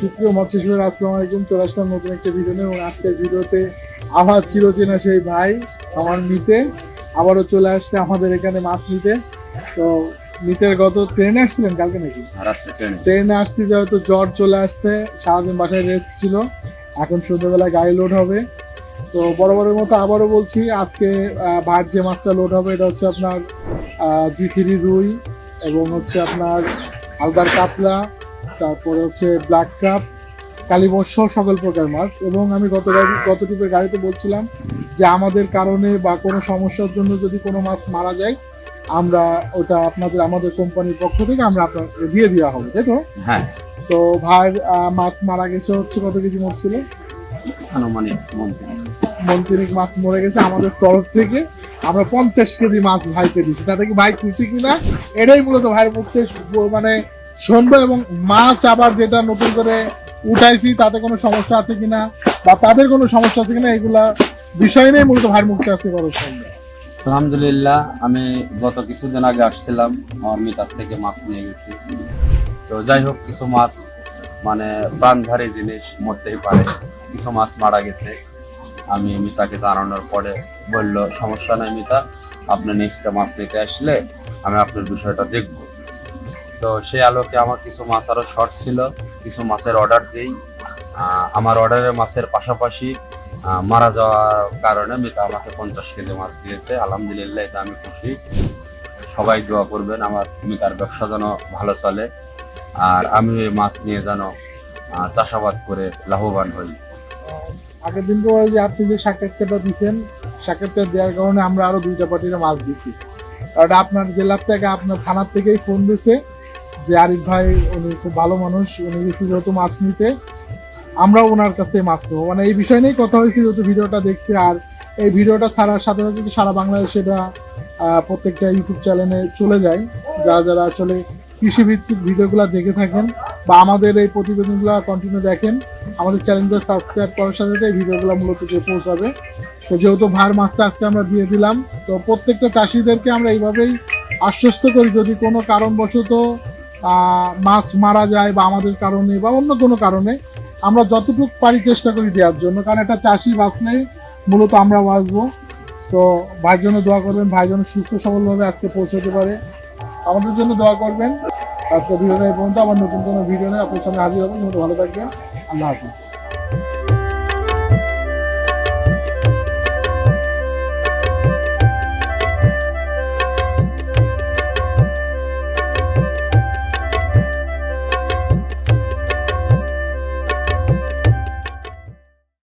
প্রিয় মৎস্যজীবীর আসসালামু আলাইকুম। চলে আসলাম নতুন একটা ভিডিও নিয়ে এবং আজকের ভিডিওতে আমার চিরচেনা সেই ভাই আমার নিতে আবারও চলে আসছে আমাদের এখানে মাছ নিতে। তো নিতের গত ট্রেনে আসছিলেন কালকে নাকি? ট্রেনে ট্রেনে আসছি যেহেতু জ্বর চলে আসছে সারাদিন বাসায় রেস্ট ছিল। এখন সন্ধ্যেবেলা গাড়ি লোড হবে। তো বরাবরের মতো আবারও বলছি আজকে ভাত যে মাছটা লোড হবে এটা হচ্ছে আপনার জি থ্রি রুই এবং হচ্ছে আপনার হালদার কাতলা। তারপরে হচ্ছে ব্ল্যাক কাপ কালীবর্ষ সকল প্রকার মাছ। এবং আমি গত গত গাড়িতে বলছিলাম যে আমাদের কারণে বা কোনো সমস্যার জন্য যদি কোনো মাছ মারা যায় আমরা ওটা আপনাদের আমাদের কোম্পানির পক্ষ থেকে আমরা আপনাকে দিয়ে দেওয়া হবে তাই তো? হ্যাঁ। তো ভাই মাছ মারা গেছে হচ্ছে কত কেজি মরছিল আনুমানিক মন্ত্রী মাছ মরে গেছে আমাদের তরফ থেকে। আমরা পঞ্চাশ কেজি মাছ ভাইকে দিচ্ছি তাতে কি ভাই খুশি কিনা? এটাই মূলত ভাইয়ের শু- মানে শুনব এবং মাছ আবার যেটা নতুন করে উঠাইছি, তাতে কোনো সমস্যা আছে কিনা বা তাদের কোনো সমস্যা আছে কিনা, এগুলা বিষয় নিয়ে মূলত মুখে আসছে বড় শুনব আলহামদুলিল্লাহ, আমি গত কিছুদিন আগে আসছিলাম, আমার মিতার থেকে মাছ নিয়ে গেছি। তো যাই হোক, কিছু মাছ মানে প্রাণধারী জিনিস মরতেই পারে, কিছু মাছ মারা গেছে। আমি মিতাকে জানানোর পরে বলল, সমস্যা নাই মিতা, আপনি নেক্সট মাছ নিতে আসলে আমি আপনার বিষয়টা দেখব। তো সেই আলোকে আমার কিছু মাছ আরও শর্ট ছিল, কিছু মাছের অর্ডার দিই। আমার অর্ডারের মাছের পাশাপাশি মারা যাওয়ার কারণে মিতা আমাকে পঞ্চাশ কেজি মাছ দিয়েছে। আলহামদুলিল্লাহ, এটা আমি খুশি। সবাই দোয়া করবেন, আমার মিতার ব্যবসা যেন ভালো চলে। আর আমি এই মাছ নিয়ে যেন চাষাবাদ করে লাভবান হই। আগের দিন তো ওই যে আপনি যে সাক্ষাৎকারটা দিচ্ছেন সাক্ষাৎকার দেওয়ার কারণে আমরা আরও দুইটা পার্টির মাছ দিছি। ওটা আপনার জেলার থেকে, আপনার থানার থেকেই ফোন দিছে। যে আরিফ ভাই, উনি খুব ভালো মানুষ, উনি গেছি যেহেতু মাছ নিতে, আমরাও ওনার কাছ থেকে মাছ নেব। মানে এই বিষয় নিয়েই কথা হয়েছে, যেহেতু ভিডিওটা দেখছি, আর এই ভিডিওটা ছাড়ার সাথে সাথে কিন্তু সারা বাংলাদেশে এটা প্রত্যেকটা ইউটিউব চ্যানেলে চলে যায় যারা যারা আসলে কৃষিভিত্তিক ভিডিওগুলো দেখে থাকেন, বা আমাদের এই প্রতিবেদনগুলো কন্টিনিউ দেখেন, আমাদের চ্যানেলটা সাবস্ক্রাইব করার সাথে সাথে এই ভিডিওগুলো মূলত গিয়ে পৌঁছাবে। তো যেহেতু ভার মাছটা আজকে আমরা দিয়ে দিলাম, তো প্রত্যেকটা চাষিদেরকে আমরা এইভাবেই আশ্বস্ত করি, যদি কোনো কারণবশত মাছ মারা যায় বা আমাদের কারণে বা অন্য কোনো কারণে, আমরা যতটুকু পারি চেষ্টা করি দেওয়ার জন্য। কারণ একটা চাষি বাস নেই মূলত আমরা বাঁচবো। তো ভাই জন্য দোয়া করবেন। ভাই যেন সুস্থ সবলভাবে আজকে পৌঁছাতে পারে। আমাদের জন্য দোয়া করবেন। আজকে ভিডিওটা পর্যন্ত। আবার নতুন কোনো ভিডিও নেই আপনার সামনে হাজির হবেন ভালো থাকবেন। আল্লাহ হাফিজ।